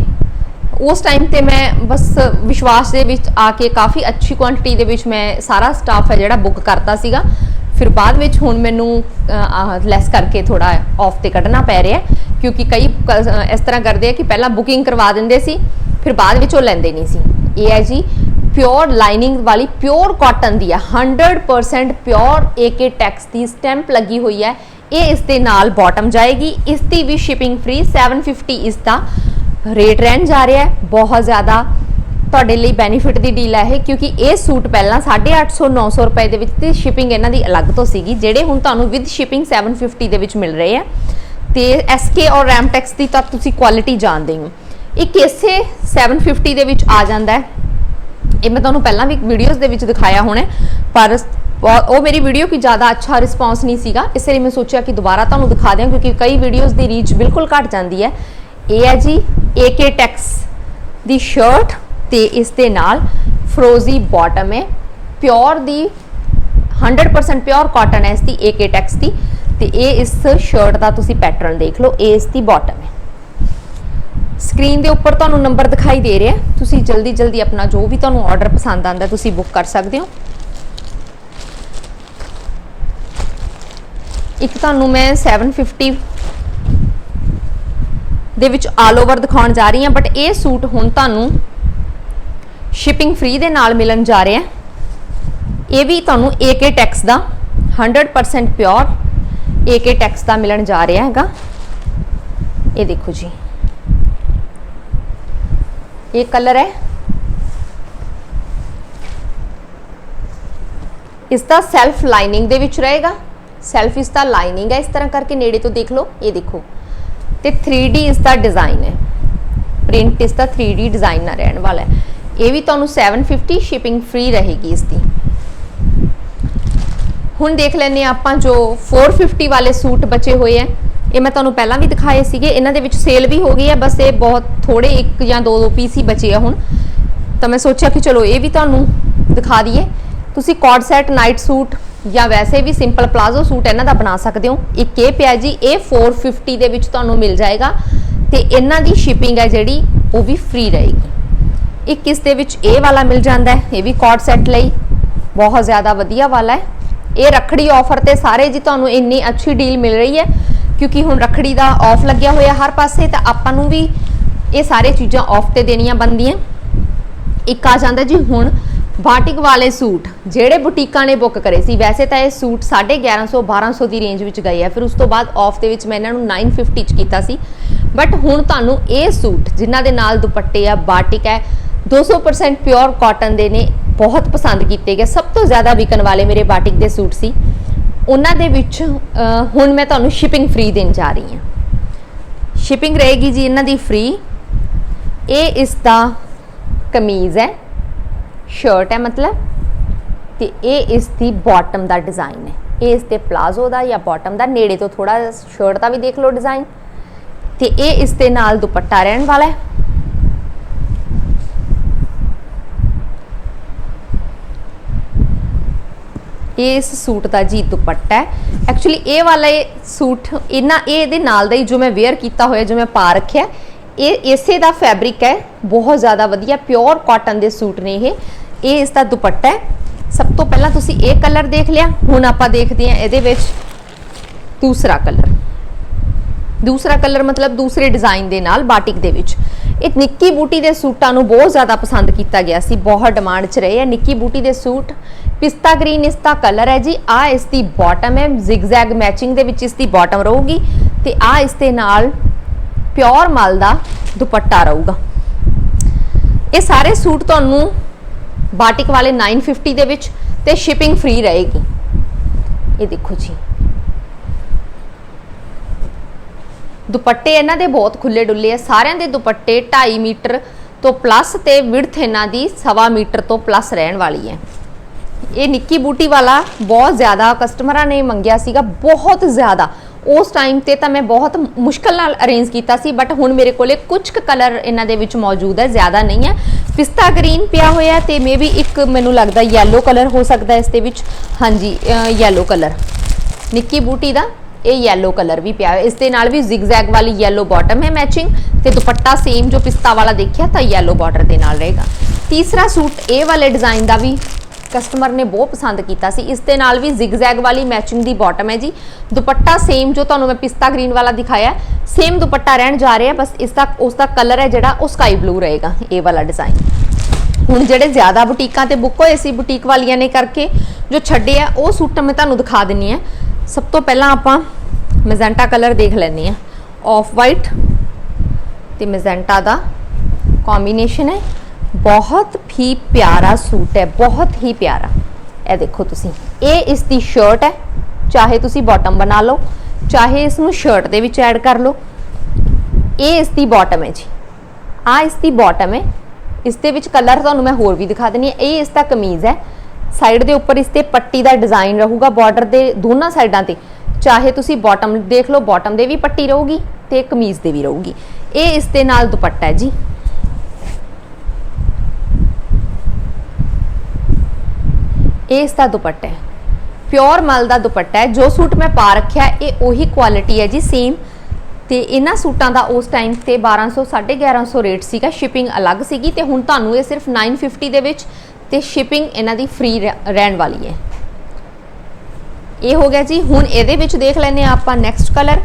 ਉਸ ਟਾਈਮ ਤੇ ਮੈਂ ਬਸ ਵਿਸ਼ਵਾਸ ਦੇ ਵਿੱਚ ਆ ਕੇ ਕਾਫੀ ਅੱਛੀ ਕੁਆਂਟੀਟੀ ਦੇ ਵਿੱਚ ਮੈਂ ਸਾਰਾ ਸਟਾਫ ਹੈ ਜਿਹੜਾ ਬੁੱਕ ਕਰਤਾ ਸੀਗਾ। ਫਿਰ ਬਾਅਦ ਵਿੱਚ ਹੁਣ ਮੈਨੂੰ ਲੈਸ ਕਰਕੇ ਥੋੜਾ ਆਫ ਤੇ ਕੱਢਣਾ ਪੈ ਰਿਹਾ ਕਿਉਂਕਿ ਕਈ ਇਸ ਤਰ੍ਹਾਂ ਕਰਦੇ ਆ ਕਿ ਪਹਿਲਾਂ ਬੁਕਿੰਗ ਕਰਵਾ ਦਿੰਦੇ ਸੀ, ਫਿਰ ਬਾਅਦ ਵਿੱਚ ਉਹ ਲੈਂਦੇ ਨਹੀਂ ਸੀ। ਇਹ ਹੈ ਜੀ ਪਿਓਰ ਲਾਈਨਿੰਗ ਵਾਲੀ ਪਿਓਰ ਕਾਟਨ ਦੀ ਹੈ 100% ਪਿਓਰ ਏਕੇ ਟੈਕਸ ਦੀ ਸਟੈਂਪ ਲੱਗੀ ਹੋਈ ਹੈ। ਇਹ ਇਸ ਦੇ ਨਾਲ ਬਾਟਮ ਜਾਏਗੀ। ਇਸ ਦੀ ਵੀ ਸ਼ਿਪਿੰਗ ਫ੍ਰੀ 750 ਇਸ ਦਾ ਰੇਟ ਰਹਿਣ ਜਾ ਰਿਹਾ ਹੈ। ਬਹੁਤ ਜ਼ਿਆਦਾ ਤੁਹਾਡੇ ਲਈ ਬੈਨੀਫਿਟ ਦੀ ਡੀਲ ਹੈ ਇਹ, ਕਿਉਂਕਿ ਇਹ ਸੂਟ ਪਹਿਲਾਂ 850 900 ਰੁਪਏ ਦੇ ਵਿੱਚ ਤੇ ਸ਼ਿਪਿੰਗ ਇਹਨਾਂ ਦੀ ਅਲੱਗ ਤੋਂ ਸੀਗੀ, ਜਿਹੜੇ ਹੁਣ ਤੁਹਾਨੂੰ ਵਿਦ ਸ਼ਿਪਿੰਗ 750 ਦੇ ਵਿੱਚ ਮਿਲ ਰਹੇ ਆ। ਤੇ SK ਔਰ Ramtex ਦੀ ਤਾਂ ਤੁਸੀਂ ਕੁਆਲਿਟੀ ਜਾਣਦੇ ਹੋ। ਇੱਕ ਇਸੇ 750 ਦੇ ਵਿੱਚ ਆ ਜਾਂਦਾ ਹੈ। ਇਹ ਮੈਂ ਤੁਹਾਨੂੰ ਪਹਿਲਾਂ ਵੀ ਵੀਡੀਓਜ਼ ਦੇ ਵਿੱਚ ਦਿਖਾਇਆ ਹੋਣਾ ਪਰ ਉਹ ਉਹ ਮੇਰੀ ਵੀਡੀਓ ਕੀ ਜ਼ਿਆਦਾ ਅੱਛਾ ਰਿਸਪੌਂਸ ਨਹੀਂ ਸੀਗਾ। ਇਸ ਲਈ ਮੈਂ ਸੋਚਿਆ ਕਿ ਦੁਬਾਰਾ ਤੁਹਾਨੂੰ ਦਿਖਾ ਦਿਆਂ, ਕਿਉਂਕਿ ਕਈ ਵੀਡੀਓਜ਼ ਦੀ ਰੀਚ ਬਿਲਕੁਲ ਘਟ ਜਾਂਦੀ ਹੈ। ਇਹ ਹੈ ਜੀ AK ਟੈਕਸ ਦੀ ਸ਼ਰਟ ਤੇ ਇਸ ਦੇ ਨਾਲ ਫਰੋਜ਼ੀ ਬਾਟਮ ਹੈ। ਪਿਓਰ ਦੀ 100% ਪਿਓਰ ਕਾਟਨ ਹੈ ਇਸ ਦੀ AK ਟੈਕਸ ਦੀ। ਤੇ ਇਹ ਇਸ ਸ਼ਰਟ ਦਾ ਤੁਸੀਂ ਪੈਟਰਨ ਦੇਖ ਲਓ, ਇਹ ਇਸ ਦੀ ਬਾਟਮ ਹੈ। ਸਕਰੀਨ ਦੇ ਉੱਪਰ ਤੁਹਾਨੂੰ ਨੰਬਰ ਦਿਖਾਈ ਦੇ ਰਿਹਾ ਤੁਸੀਂ ਜਲਦੀ ਜਲਦੀ ਆਪਣਾ ਜੋ ਵੀ ਤੁਹਾਨੂੰ ਆਰਡਰ ਪਸੰਦ ਆਂਦਾ ਤੁਸੀਂ ਬੁੱਕ ਕਰ ਸਕਦੇ ਹੋ। ਇੱਕ ਤੁਹਾਨੂੰ ਮੈਂ 750 ਦੇ ਵਿੱਚ ਆਲ ਓਵਰ ਦਿਖਾਉਣ ਜਾ ਰਹੀ ਹਾਂ ਬਟ ਇਹ ਸੂਟ ਹੁਣ ਤੁਹਾਨੂੰ ਸ਼ਿਪਿੰਗ ਫ੍ਰੀ ਦੇ ਨਾਲ ਮਿਲਣ ਜਾ ਰਿਹਾ ਇਹ ਵੀ ਤੁਹਾਨੂੰ AK ਟੈਕਸ ਦਾ 100% ਪਿਓਰ AK ਟੈਕਸ ਦਾ ਮਿਲਣ ਜਾ ਰਿਹਾ ਹੈਗਾ। ਇਹ ਦੇਖੋ ਜੀ। ਇਹ ਕਲਰ ਹੈ। ਇਸ ਦਾ ਸੈਲਫ ਲਾਈਨਿੰਗ ਦੇ ਵਿੱਚ ਰਹੇਗਾ। ਸੈਲਫ ਇਸ ਦਾ ਲਾਈਨਿੰਗ ਹੈ। ਇਸ ਤਰ੍ਹਾਂ ਕਰਕੇ ਨੇੜੇ ਤੋਂ ਦੇਖ ਲਓ। ਇਹ ਦੇਖੋ। ਤੇ 3D ਇਸ ਦਾ ਡਿਜ਼ਾਈਨ ਹੈ। ਪ੍ਰਿੰਟ ਇਸ ਦਾ 3D ਡਿਜ਼ਾਈਨ ਨਾਲ ਰਹਿਣ ਵਾਲਾ ਹੈ। ਇਹ ਵੀ ਤੁਹਾਨੂੰ 750 ਸ਼ਿਪਿੰਗ ਫ੍ਰੀ ਰਹੇਗੀ ਇਸ ਦੀ। ਹੁਣ ਦੇਖ ਲੈਨੇ ਆਪਾਂ ਜੋ 450 ਵਾਲੇ ਸੂਟ ਬਚੇ ਹੋਏ ਆ। ਇਹ ਮੈਂ ਤੁਹਾਨੂੰ ਪਹਿਲਾਂ ਵੀ ਦਿਖਾਏ ਸੀਗੇ। ਇਹਨਾਂ ਦੇ ਵਿੱਚ ਸੇਲ ਵੀ ਹੋ ਗਈ ਹੈ ਬਸ ਇਹ ਬਹੁਤ ਥੋੜੇ ਇੱਕ ਜਾਂ ਦੋ ਦੋ ਪੀਸ ਹੀ ਬਚੇ ਆ ਹੁਣ। ਤਾਂ ਮੈਂ ਸੋਚਿਆ ਕਿ ਚਲੋ ਇਹ ਵੀ ਤੁਹਾਨੂੰ ਦਿਖਾ ਦਈਏ। ਤੁਸੀਂ ਕੋਡ ਸੈਟ ਨਾਈਟ ਸੂਟ ਜਾਂ ਵੈਸੇ ਵੀ ਸਿੰਪਲ ਪਲਾਜ਼ੋ ਸੂਟ ਇਹਨਾਂ ਦਾ ਬਣਾ ਸਕਦੇ ਹੋ। ਇੱਕ ਇਹ ਪਿਆ ਜੀ, ਇਹ 450 ਦੇ ਵਿੱਚ ਤੁਹਾਨੂੰ ਮਿਲ ਜਾਏਗਾ। ਤੇ ਇਹਨਾਂ ਦੀ ਸ਼ਿਪਿੰਗ ਹੈ ਜਿਹੜੀ, ਉਹ ਵੀ ਫ੍ਰੀ ਰਹੇਗੀ। ਇੱਕ ਕਿਸ ਦੇ ਵਿੱਚ ਇਹ ਵਾਲਾ ਮਿਲ ਜਾਂਦਾ ਹੈ? ਇਹ ਵੀ ਕੋਡ ਸੈਟ ਲਈ। ਬਹੁਤ ਜ਼ਿਆਦਾ ਵਧੀਆ ਵਾਲਾ ਹੈ। ਇਹ ਰੱਖੜੀ ਆਫਰ ਤੇ ਸਾਰੇ ਜੀ ਤੁਹਾਨੂੰ ਇੰਨੀ ਅੱਛੀ ਡੀਲ ਮਿਲ ਰਹੀ ਹੈ, ਕਿਉਂਕਿ ਹੁਣ ਰੱਖੜੀ ਦਾ ਆਫ ਲੱਗਿਆ ਹੋਇਆ ਹਰ ਪਾਸੇ, ਤਾਂ ਆਪਾਂ ਨੂੰ ਵੀ ਇਹ ਸਾਰੇ ਚੀਜ਼ਾਂ ਆਫ ਤੇ ਦੇਣੀਆਂ ਬਣਦੀਆਂ। ਇੱਕ ਆ ਜਾਂਦਾ ਜੀ ਹੁਣ ਬਾਟਿਕ ਵਾਲੇ ਸੂਟ, ਜਿਹੜੇ ਬੁਟੀਕਾਂ ਨੇ ਬੁੱਕ ਕਰੇ ਸੀ, ਵੈਸੇ ਤਾਂ ਇਹ ਸੂਟ 1150 1200 ਦੀ ਰੇਂਜ ਵਿੱਚ ਗਏ ਆ, ਫਿਰ ਉਸ ਤੋਂ ਬਾਅਦ ਆਫ ਦੇ ਵਿੱਚ ਮੈਂ ਇਹਨਾਂ ਨੂੰ 950 ਚ ਕੀਤਾ ਸੀ। ਬਟ ਹੁਣ ਤੁਹਾਨੂੰ ਇਹ ਸੂਟ, ਜਿਨ੍ਹਾਂ ਦੇ ਨਾਲ ਦੁਪੱਟੇ ਆ, ਬਾਟਿਕ ਹੈ 200% ਪਿਓਰ ਕਾਟਨ ਦੇ ਨੇ ਬਹੁਤ ਪਸੰਦ ਕੀਤੇ ਗਏ। ਸਭ ਤੋਂ ਜ਼ਿਆਦਾ ਵਿਕਣ ਵਾਲੇ ਮੇਰੇ ਬਾਟਿਕ ਦੇ ਸੂਟ ਸੀ। ਉਹਨਾਂ ਦੇ ਵਿੱਚ ਹੁਣ ਮੈਂ ਤੁਹਾਨੂੰ ਸ਼ਿਪਿੰਗ ਫ੍ਰੀ ਦੇਣ ਜਾ ਰਹੀ ਹਾਂ। ਸ਼ਿਪਿੰਗ ਰਹੇਗੀ ਜੀ ਇਹਨਾਂ ਦੀ ਫ੍ਰੀ ਇਹ ਇਸ ਦਾ ਕਮੀਜ਼ ਹੈ। ਸ਼ਰਟ ਹੈ ਮਤਲਬ। ਤੇ ਇਹ ਇਸ ਦੀ ਬਾਟਮ ਦਾ ਡਿਜ਼ਾਈਨ ਹੈ। ਇਹ ਇਸ ਦੇ ਪਲਾਜ਼ੋ ਦਾ ਜਾਂ ਬਾਟਮ ਦਾ, ਨੇੜੇ ਤੋਂ ਥੋੜਾ ਸ਼ਰਟ ਦਾ ਵੀ ਦੇਖ ਲਓ ਡਿਜ਼ਾਈਨ ਤੇ ਇਹ ਇਸ ਦੇ ਨਾਲ ਦੁਪੱਟਾ ਰਹਿਣ ਵਾਲਾ ਹੈ। ਇਹ ਇਸ ਸੂਟ ਦਾ ਜੀ ਦੁਪੱਟਾ ਹੈ। ਐਕਚੁਅਲੀ ਇਹ ਵਾਲਾ ਇਹ ਸੂਟ, ਇਹਨਾਂ, ਇਹ ਇਹਦੇ ਨਾਲ ਦਾ ਹੀ ਜੋ ਮੈਂ ਵੇਅਰ ਕੀਤਾ ਹੋਇਆ, ਜੋ ਮੈਂ ਪਾ ਰੱਖਿਆ ਇਹ ਇਸੇ ਦਾ ਫੈਬਰਿਕ ਹੈ। ਬਹੁਤ ਜ਼ਿਆਦਾ ਵਧੀਆ ਪਿਓਰ ਕਾਟਨ ਦੇ ਸੂਟ ਨੇ ਇਹ। ਇਹ ਇਸ ਦਾ ਦੁਪੱਟਾ ਹੈ। ਸਭ ਤੋਂ ਪਹਿਲਾਂ ਤੁਸੀਂ ਇਹ ਕਲਰ ਦੇਖ ਲਿਆ। ਹੁਣ ਆਪਾਂ ਦੇਖਦੇ ਹਾਂ ਇਹਦੇ ਵਿੱਚ ਦੂਸਰਾ ਕਲਰ ਦੂਸਰਾ ਕਲਰ ਮਤਲਬ ਦੂਸਰੇ ਡਿਜ਼ਾਈਨ ਦੇ ਨਾਲ ਬਾਟਿਕ ਦੇ ਵਿੱਚ। ਇਹ ਨਿੱਕੀ ਬੂਟੀ ਦੇ ਸੂਟਾਂ ਨੂੰ ਬਹੁਤ ਜ਼ਿਆਦਾ ਪਸੰਦ ਕੀਤਾ ਗਿਆ ਸੀ, ਬਹੁਤ ਡਿਮਾਂਡ 'ਚ ਰਹੇ। ਆ ਨਿੱਕੀ ਬੂਟੀ ਦੇ ਸੂਟ, ਪਿਸਤਾ ਗ੍ਰੀਨ ਇਸ ਦਾ ਕਲਰ ਹੈ ਜੀ। ਆ ਇਸ ਦੀ ਬਾਟਮ ਹੈ ਜ਼ਿਗਜ਼ੈਗ ਮੈਚਿੰਗ ਦੇ ਵਿੱਚ ਇਸ ਦੀ ਬਾਟਮ ਰਹੂਗੀ ਤੇ ਆ ਇਸ ਦੇ ਨਾਲ ਪਿਓਰ ਮਲ ਦਾ ਦੁਪੱਟਾ ਰਹੂਗਾ। ਇਹ ਸਾਰੇ ਸੂਟ ਤੁਹਾਨੂੰ ਬਾਟਿਕ ਵਾਲੇ 950 ਦੇ ਵਿੱਚ ਤੇ ਸ਼ਿਪਿੰਗ ਫ੍ਰੀ ਰਹੇਗੀ। ਇਹ ਦੇਖੋ ਜੀ। ਦੁਪੱਟੇ ਇਹਨਾਂ ਦੇ ਬਹੁਤ ਖੁੱਲੇ ਡੁੱਲੇ ਆ। ਸਾਰਿਆਂ ਦੇ ਦੁਪੱਟੇ 2.5 ਮੀਟਰ ਤੋਂ ਪਲੱਸ ਤੇ ਵਿਡਥ ਇਹਨਾਂ ਦੀ 1.5 ਮੀਟਰ ਤੋਂ ਪਲੱਸ ਰਹਿਣ ਵਾਲੀ ਹੈ। ਇਹ ਨਿੱਕੀ ਬੂਟੀ ਵਾਲਾ ਬਹੁਤ ਜ਼ਿਆਦਾ ਕਸਟਮਰਾਂ ਨੇ ਮੰਗਿਆ ਸੀਗਾ, ਬਹੁਤ ਜ਼ਿਆਦਾ। ਉਸ ਟਾਈਮ ਤੇ ਤਾਂ ਮੈਂ ਬਹੁਤ ਮੁਸ਼ਕਲ ਨਾਲ ਅਰੇਂਜ ਕੀਤਾ ਸੀ ਬਟ ਹੁਣ ਮੇਰੇ ਕੋਲੇ ਕੁਝ ਕੁ ਕਲਰ ਇਹਨਾਂ ਦੇ ਵਿੱਚ ਮੌਜੂਦ ਹੈ, ਜ਼ਿਆਦਾ ਨਹੀਂ ਹੈ। ਪਿਸਤਾ ਗ੍ਰੀਨ ਪਿਆ ਹੋਇਆ ਤੇ ਮੇਬੀ ਇੱਕ ਮੈਨੂੰ ਲੱਗਦਾ ਯੈਲੋ ਕਲਰ ਹੋ ਸਕਦਾ ਇਸ ਦੇ ਵਿੱਚ। ਹਾਂਜੀ ਯੈਲੋ ਕਲਰ ਨਿੱਕੀ ਬੂਟੀ ਦਾ ਇਹ ਯੈਲੋ ਕਲਰ ਵੀ ਪਿਆ ਹੋਇਆ। ਇਸ ਦੇ ਨਾਲ ਵੀ ਜ਼ਿਗਜ਼ੈਗ ਵਾਲੀ ਯੈਲੋ ਬਾਟਮ ਹੈ ਮੈਚਿੰਗ ਤੇ ਦੁਪੱਟਾ ਸੇਮ ਜੋ ਪਿਸਤਾ ਵਾਲਾ ਦੇਖਿਆ ਤਾਂ ਯੈਲੋ ਬਾਰਡਰ ਦੇ ਨਾਲ ਰਹੇਗਾ। ਤੀਸਰਾ ਸੂਟ ਇਹ ਵਾਲੇ ਡਿਜ਼ਾਈਨ ਦਾ ਵੀ ਕਸਟਮਰ ਨੇ ਬਹੁਤ ਪਸੰਦ ਕੀਤਾ ਸੀ। ਇਸ ਦੇ ਨਾਲ ਵੀ ਜ਼ਿਗਜ਼ੈਗ ਵਾਲੀ ਮੈਚਿੰਗ ਦੀ ਬਾਟਮ ਹੈ ਜੀ। ਦੁਪੱਟਾ ਸੇਮ ਜੋ ਤੁਹਾਨੂੰ ਮੈਂ ਪਿਸਤਾ ਗ੍ਰੀਨ ਵਾਲਾ ਦਿਖਾਇਆ ਸੇਮ ਦੁਪੱਟਾ ਰਹਿਣ ਜਾ ਰਿਹਾ, ਬਸ ਇਸ ਦਾ ਉਸ ਦਾ ਕਲਰ ਹੈ ਜਿਹੜਾ ਉਹ ਸਕਾਈ ਬਲੂ ਰਹੇਗਾ, ਇਹ ਵਾਲਾ ਡਿਜ਼ਾਈਨ ਹੁਣ ਜਿਹੜੇ ਜ਼ਿਆਦਾ ਬੁਟੀਕਾਂ ਤੇ ਬੁੱਕ ਹੋਏ ਸੀ ਬੁਟੀਕ ਵਾਲੀਆਂ ਨੇ ਕਰਕੇ ਜੋ ਛੱਡੇ ਆ, ਉਹ ਸੂਟ ਮੈਂ ਤੁਹਾਨੂੰ ਦਿਖਾ ਦਿੰਨੀ ਆ। ਸਭ ਤੋਂ ਪਹਿਲਾਂ ਆਪਾਂ ਮੈਜੈਂਟਾ ਕਲਰ ਦੇਖ ਲੈਂਦੇ ਆ ਆਫ ਵਾਈਟ ਤੇ ਮੈਜੈਂਟਾ ਦਾ ਕੰਬੀਨੇਸ਼ਨ ਹੈ। ਬਹੁਤ ਹੀ ਪਿਆਰਾ ਸੂਟ ਹੈ, ਬਹੁਤ ਹੀ ਪਿਆਰਾ। ਇਹ ਦੇਖੋ ਤੁਸੀਂ, ਇਹ ਇਸ ਦੀ ਸ਼ਰਟ ਹੈ। ਚਾਹੇ ਤੁਸੀਂ ਬਾਟਮ ਬਣਾ ਲਓ, ਚਾਹੇ ਇਸ ਨੂੰ ਸ਼ਰਟ ਦੇ ਵਿੱਚ ਐਡ ਕਰ ਲਓ। ਇਹ ਇਸ ਦੀ ਬਾਟਮ ਹੈ ਜੀ। ਆ ਇਸ ਦੀ ਬਾਟਮ ਹੈ। ਇਸ ਦੇ ਵਿੱਚ ਕਲਰ ਤੁਹਾਨੂੰ ਮੈਂ ਹੋਰ ਵੀ ਦਿਖਾ ਦਿੰਨੀ ਹੈ। ਇਹ ਇਸ ਦਾ ਕਮੀਜ਼ ਹੈ। ਸਾਈਡ ਦੇ ਉੱਪਰ ਇਸ ਤੇ ਪੱਟੀ ਦਾ ਡਿਜ਼ਾਈਨ ਰਹੂਗਾ ਬਾਰਡਰ ਦੇ ਦੋਨਾਂ ਸਾਈਡਾਂ ਤੇ। ਚਾਹੇ ਤੁਸੀਂ ਬਾਟਮ ਦੇਖ ਲਓ ਬਾਟਮ ਦੇ ਵੀ ਪੱਟੀ ਰਹੂਗੀ ਤੇ ਕਮੀਜ਼ ਦੇ ਵੀ ਰਹੂਗੀ। ਇਹ ਇਸ ਦੇ ਨਾਲ ਦੁਪੱਟਾ ਹੈ ਜੀ। ਇਹ ਇਸ ਦਾ ਦੁਪੱਟਾ ਹੈ। ਪਿਓਰ ਮਲ ਦਾ ਦੁਪੱਟਾ ਹੈ। ਜੋ ਸੂਟ ਮੈਂ ਪਾ ਰੱਖਿਆ, ਇਹ ਉਹੀ ਕੁਆਲਿਟੀ ਹੈ ਜੀ ਸੇਮ ਤੇ ਇਹਨਾਂ ਸੂਟਾਂ ਦਾ ਉਸ ਟਾਈਮ ਤੇ 1200 1150 ਰੇਟ ਸੀਗਾ ਸ਼ਿਪਿੰਗ ਅਲੱਗ ਸੀਗੀ ਤੇ ਹੁਣ ਤੁਹਾਨੂੰ ਇਹ ਸਿਰਫ 950 ਦੇ ਵਿੱਚ ਤੇ ਸ਼ਿਪਿੰਗ ਇਹਨਾਂ ਦੀ ਫ੍ਰੀ ਰਹਿਣ ਵਾਲੀ ਹੈ। ਇਹ ਹੋ ਗਿਆ ਜੀ, ਹੁਣ ਇਹਦੇ ਵਿੱਚ ਦੇਖ ਲੈਨੇ ਆ ਆਪਾਂ ਨੈਕਸਟ ਕਲਰ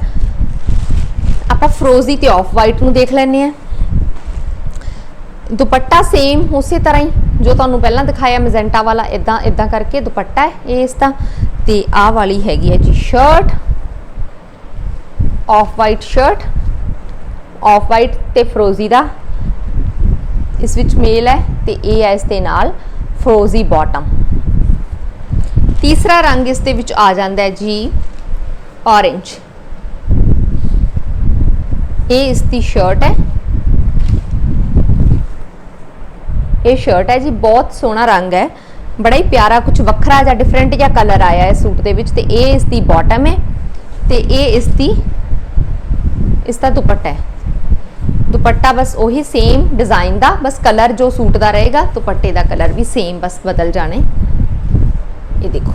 ਆਪਾਂ ਫਰੋਜ਼ੀ ਤੇ ਆਫ ਵਾਈਟ ਨੂੰ ਦੇਖ ਲੈਨੇ ਆ ਦੁਪੱਟਾ ਸੇਮ ਉਸੇ ਤਰ੍ਹਾਂ ਹੀ, ਜੋ ਤੁਹਾਨੂੰ ਪਹਿਲਾਂ ਦਿਖਾਇਆ ਮੈਜੈਂਟਾ ਵਾਲਾ ਇਦਾਂ ਇਦਾਂ ਕਰਕੇ ਦੁਪੱਟਾ ਹੈ ਇਹ ਇਸ ਦਾ। ਤੇ ਆਹ ਵਾਲੀ ਹੈਗੀ ਹੈ ਜੀ shirt off white shirt off white ਤੇ ਫਰੋਜ਼ੀ ਦਾ। ਇਸ ਵਿੱਚ ਮੇਲ ਹੈ ਤੇ ਇਹ ਹੈ ਇਸ ਦੇ ਨਾਲ। ਫਰੋਜ਼ੀ ਬਾਟਮ। ਤੀਸਰਾ ਰੰਗ ਇਸ ਦੇ ਵਿੱਚ ਆ ਜਾਂਦਾ ਹੈ ਜੀ, orange ਇਹ ਇਸ ਦੀ ਸ਼ਰਟ ਹੈ। ਇਹ ਸ਼ਰਟ ਹੈ ਜੀ, ਬਹੁਤ ਸੋਹਣਾ ਰੰਗ ਹੈ। ਬੜਾ ਹੀ ਪਿਆਰਾ ਕੁਝ ਵੱਖਰਾ ਜਾਂ ਡਿਫਰੈਂਟ ਜਾਂ ਕਲਰ ਆਇਆ ਹੈ ਸੂਟ ਦੇ ਵਿੱਚ ਤੇ ਇਹ ਇਸ ਦੀ ਬਾਟਮ ਹੈ ਤੇ ਇਹ ਇਸ ਦੀ, ਇਸ ਦਾ ਦੁਪੱਟਾ ਹੈ। ਦੁਪੱਟਾ ਬਸ ਉਹੀ ਸੇਮ ਡਿਜ਼ਾਈਨ ਦਾ, ਬਸ ਕਲਰ ਜੋ ਸੂਟ ਦਾ ਰਹੇਗਾ, ਦੁਪੱਟੇ ਦਾ ਕਲਰ ਵੀ ਸੇਮ ਬਸ ਬਦਲ ਜਾਣੇ। ਇਹ ਦੇਖੋ।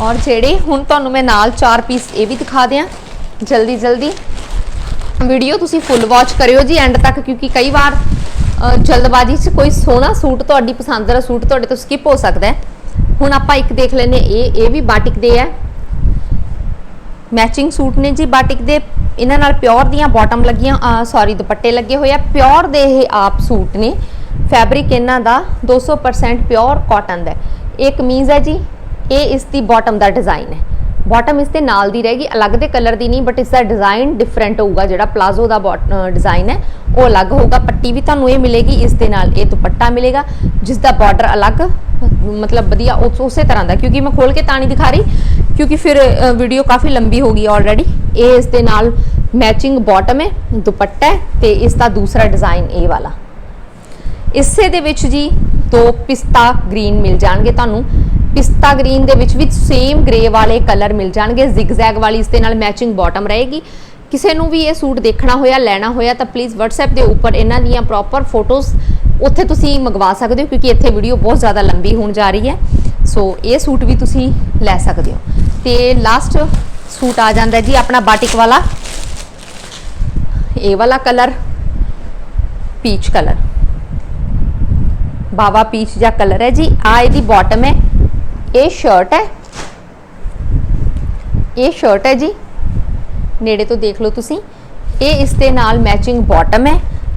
ਔਰ ਜਿਹੜੇ ਹੁਣ ਤੁਹਾਨੂੰ ਮੈਂ ਨਾਲ ਚਾਰ ਪੀਸ ਇਹ ਵੀ ਦਿਖਾ ਦਿਆਂ। ਜਲਦੀ ਜਲਦੀ। ਵੀਡੀਓ ਤੁਸੀਂ ਫੁੱਲ ਵਾਚ ਕਰਿਓ ਜੀ ਐਂਡ ਤੱਕ, ਕਿਉਂਕਿ ਕਈ ਵਾਰ ਜਲਦਬਾਜ਼ੀ 'ਚ ਕੋਈ ਸੋਹਣਾ ਸੂਟ ਤੁਹਾਡੀ ਪਸੰਦ ਦਾ ਸੂਟ ਤੁਹਾਡੇ ਤੋਂ ਸਕਿਪ ਹੋ ਸਕਦਾ ਹੈ। ਹੁਣ ਆਪਾਂ ਇੱਕ ਦੇਖ ਲੈਨੇ ਇਹ ਇਹ ਵੀ ਬਾਟਿਕ ਦੇ ਹੈ। ਮੈਚਿੰਗ ਸੂਟ ਨੇ ਜੀ ਬਾਟਿਕ ਦੇ ਇਹਨਾਂ ਨਾਲ ਪਿਓਰ ਦੀਆਂ ਬਾਟਮ ਲੱਗੀਆਂ ਸੌਰੀ ਦੁਪੱਟੇ ਲੱਗੇ ਹੋਏ ਆ। ਪਿਓਰ ਦੇ ਇਹ ਆਪ ਸੂਟ ਨੇ। ਫੈਬਰਿਕ ਇਹਨਾਂ ਦਾ 200% ਪਿਓਰ ਕਾਟਨ ਦਾ ਇਹ ਕਮੀਜ਼ ਹੈ ਜੀ, ਇਹ ਇਸ ਦੀ ਬਾਟਮ ਦਾ ਡਿਜ਼ਾਈਨ ਹੈ। ਬਾਟਮ ਇਸ ਦੇ ਨਾਲ ਦੀ ਰਹੇਗੀ, ਅਲੱਗ ਦੇ ਕਲਰ ਦੀ ਨਹੀਂ ਬਟ ਇਸ ਦਾ ਡਿਜ਼ਾਈਨ ਡਿਫਰੈਂਟ ਹੋਊਗਾ। ਜਿਹੜਾ ਪਲਾਜ਼ੋ ਦਾ ਡਿਜ਼ਾਈਨ ਹੈ, ਉਹ ਅਲੱਗ ਹੋਊਗਾ। ਪੱਟੀ ਵੀ ਤੁਹਾਨੂੰ ਇਹ ਮਿਲੇਗੀ, ਇਸ ਦੇ ਨਾਲ ਇਹ ਦੁਪੱਟਾ ਮਿਲੇਗਾ, ਜਿਸ ਦਾ ਬਾਰਡਰ ਅਲੱਗ, ਮਤਲਬ ਵਧੀਆ, ਉਸ- ਉਸੇ ਤਰ੍ਹਾਂ ਦਾ। ਕਿਉਂਕਿ ਮੈਂ ਖੋਲ ਕੇ ਤਾਂ ਨਹੀਂ ਦਿਖਾ ਰਹੀ ਕਿਉਂਕਿ ਫਿਰ ਵੀਡੀਓ ਕਾਫੀ ਲੰਬੀ ਹੋ ਗਈ ਆਲਰੇਡੀ ਇਹ ਇਸ ਦੇ ਨਾਲ ਮੈਚਿੰਗ ਬਾਟਮ ਹੈ, ਦੁਪੱਟਾ ਹੈ ਤੇ ਇਸ ਦਾ ਦੂਸਰਾ ਡਿਜ਼ਾਈਨ ਇਹ ਵਾਲਾ। ਇਸੇ ਦੇ ਵਿੱਚ ਜੀ ਦੋ ਪਿਸਤਾ ਗ੍ਰੀਨ ਮਿਲ ਜਾਣਗੇ ਤੁਹਾਨੂੰ। ਪਿਸਤਾ ਗ੍ਰੀਨ ਦੇ ਵਿੱਚ ਵੀ ਸੇਮ ਗ੍ਰੇ ਵਾਲੇ ਕਲਰ ਮਿਲ ਜਾਣਗੇ। ਜ਼ਿਗਜ਼ੈਗ ਵਾਲੀ ਇਸ ਦੇ ਨਾਲ ਮੈਚਿੰਗ ਬਾਟਮ ਰਹੇਗੀ। ਕਿਸੇ ਨੂੰ ਵੀ ਇਹ ਸੂਟ ਦੇਖਣਾ ਹੋਇਆ, ਲੈਣਾ ਹੋਇਆ, ਤਾਂ ਪਲੀਜ਼ WhatsApp ਦੇ ਉੱਪਰ ਇਹਨਾਂ ਦੀਆਂ ਪ੍ਰੋਪਰ ਫੋਟੋਜ਼ ਉੱਥੇ ਤੁਸੀਂ ਮੰਗਵਾ ਸਕਦੇ ਹੋ, ਕਿਉਂਕਿ ਇੱਥੇ ਵੀਡੀਓ ਬਹੁਤ ਜ਼ਿਆਦਾ ਲੰਬੀ ਹੋਣ ਜਾ ਰਹੀ ਹੈ। ਸੋ ਇਹ ਸੂਟ ਵੀ ਤੁਸੀਂ ਲੈ ਸਕਦੇ ਹੋ। ਤੇ ਲਾਸਟ ਸੂਟ ਆ ਜਾਂਦਾ ਜੀ ਆਪਣਾ ਬਾਟਿਕ ਵਾਲਾ। ਇਹ ਵਾਲਾ ਕਲਰ ਪੀਚ ਕਲਰ ਬਾਵਾ ਪੀਚ ਜਾਂ ਕਲਰ ਹੈ ਜੀ। ਆ ਇਹਦੀ ਬਾਟਮ ਹੈ। ਇਹ ਸ਼ਰਟ ਹੈ। ਇਹ ਸ਼ਰਟ ਹੈ ਜੀ। ਨੇੜੇ ਤੋਂ ਦੇਖ ਲਓ ਤੁਸੀਂ। ਇਹ ਇਸ ਦੇ ਨਾਲ ਮੈਚਿੰਗ ਬਾਟਮ ਹੈ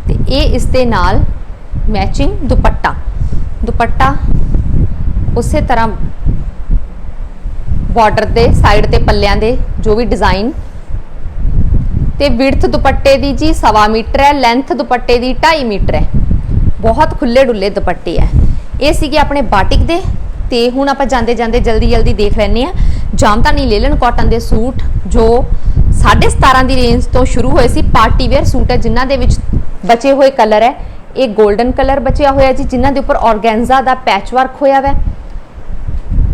ਤੇ ਇਹ ਇਸ ਦੇ ਨਾਲ ਮੈਚਿੰਗ ਦੁਪੱਟਾ। ਦੁਪੱਟਾ ਉਸੇ ਤਰ੍ਹਾਂ ਬਾਰਡਰ 'ਤੇ ਸਾਈਡ ਤੇ ਪੱਲਿਆਂ ਦੇ, ਜੋ ਵੀ ਡਿਜ਼ਾਈਨ ਤੇ ਵਿਡਥ ਦੁਪੱਟੇ ਦੀ ਜੀ 1.5 ਮੀਟਰ ਹੈ ਲੈਂਥ ਦੁਪੱਟੇ ਦੀ 2.5 ਮੀਟਰ ਹੈ। ਬਹੁਤ ਖੁੱਲੇ ਡੁੱਲੇ ਦੁਪੱਟੇ ਹੈ। ਇਹ ਸੀਗੇ ਆਪਣੇ ਬਾਟਿਕ ਦੇ। ਤੇ ਹੁਣ ਆਪਾਂ ਜਾਂਦੇ ਜਾਂਦੇ ਜਲਦੀ ਜਲਦੀ ਦੇਖ ਲੈਨੇ ਆ ਜਾਮਤਾਨੀ ਲੇਲਨ ਕਾਟਨ ਦੇ ਸੂਟ, ਜੋ 17.5 ਦੀ ਰੇਂਜ ਤੋਂ ਸ਼ੁਰੂ ਹੋਏ ਸੀ। ਪਾਰਟੀ ਵੇਅਰ ਸੂਟ ਹੈ, ਜਿਨ੍ਹਾਂ ਦੇ ਵਿੱਚ ਬਚੇ ਹੋਏ ਕਲਰ ਹੈ। ਇਹ 골ਡਨ ਕਲਰ ਬਚਿਆ ਹੋਇਆ ਜੀ, ਜਿਨ੍ਹਾਂ ਦੇ ਉੱਪਰ ਔਰਗੈਂਜ਼ਾ ਦਾ ਪੈਚ ਵਰਕ ਹੋਇਆ ਹੋਇਆ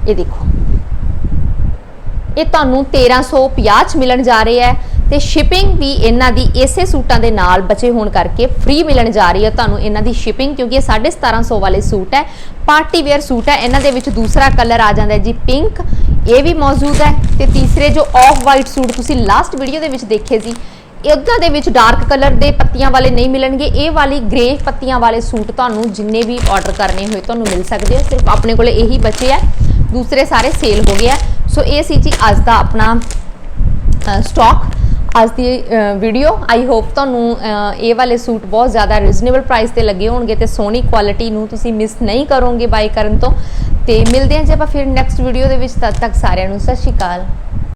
ਇਹ ਦੇਖੋ। ਇਹ ਤੁਹਾਨੂੰ 1350 ਚ ਮਿਲਣ ਜਾ ਰਿਹਾ ਹੈ ਤੇ ਸ਼ਿਪਿੰਗ ਵੀ ਇਹਨਾਂ ਦੀ ਇਸੇ ਸੂਟਾਂ ਦੇ ਨਾਲ ਬਚੇ ਹੋਣ ਕਰਕੇ ਫ੍ਰੀ ਮਿਲਣ ਜਾ ਰਹੀ ਹੈ ਤੁਹਾਨੂੰ ਇਹਨਾਂ ਦੀ ਸ਼ਿਪਿੰਗ ਕਿਉਂਕਿ ਇਹ 1750 ਵਾਲੇ ਸੂਟ ਹੈ। ਪਾਰਟੀ ਵੇਅਰ ਸੂਟ ਹੈ, ਇਹਨਾਂ ਦੇ ਵਿੱਚ ਦੂਸਰਾ ਕਲਰ ਆ ਜਾਂਦਾ ਹੈ ਜੀ ਪਿੰਕ ਇਹ ਵੀ ਮੌਜੂਦ ਹੈ। ਤੇ ਤੀਸਰੇ ਜੋ ਆਫ ਵਾਈਟ ਸੂਟ ਤੁਸੀਂ ਲਾਸਟ ਵੀਡੀਓ ਦੇ ਵਿੱਚ ਦੇਖੇ ਸੀ, ਇਹਦਾ ਦੇ ਵਿੱਚ ਡਾਰਕ ਕਲਰ ਦੇ ਪੱਤੀਆਂ ਵਾਲੇ ਨਹੀਂ ਮਿਲਣਗੇ। ਇਹ ਵਾਲੀ ਗ੍ਰੇ ਪੱਤੀਆਂ ਵਾਲੇ ਸੂਟ ਤੁਹਾਨੂੰ ਜਿੰਨੇ ਵੀ ਆਰਡਰ ਕਰਨੇ ਹੋਏ ਤੁਹਾਨੂੰ ਮਿਲ ਸਕਦੇ ਹੋ ਸਿਰਫ ਆਪਣੇ ਕੋਲੇ ਇਹੀ ਬਚੇ ਆ। ਦੂਸਰੇ ਸਾਰੇ ਸੇਲ ਹੋ ਗਏ ਆ। ਸੋ ਇਹ ਸੀ ਜੀ ਅੱਜ ਦਾ ਆਪਣਾ ਸਟਾਕ ਅੱਜ ਦੀ ਵੀਡੀਓ ਆਈ ਹੋਪ ਤੁਹਾਨੂੰ ਇਹ ਵਾਲੇ ਸੂਟ ਬਹੁਤ ਜ਼ਿਆਦਾ ਰੀਜ਼ਨੇਬਲ ਪ੍ਰਾਈਸ ਤੇ ਲੱਗੇ ਹੋਣਗੇ ਤੇ ਸੋਹਣੀ ਕੁਆਲਿਟੀ ਨੂੰ ਤੁਸੀਂ ਮਿਸ ਨਹੀਂ ਕਰੋਗੇ ਬਾਈ ਕਰਨ ਤੋਂ। ਤੇ ਮਿਲਦੇ ਹਾਂ ਜੇ ਆਪਾਂ ਫਿਰ ਨੈਕਸਟ ਵੀਡੀਓ ਦੇ ਵਿੱਚ। ਤਦ ਤੱਕ ਸਾਰਿਆਂ ਨੂੰ ਸਤਿ ਸ਼੍ਰੀ ਅਕਾਲ।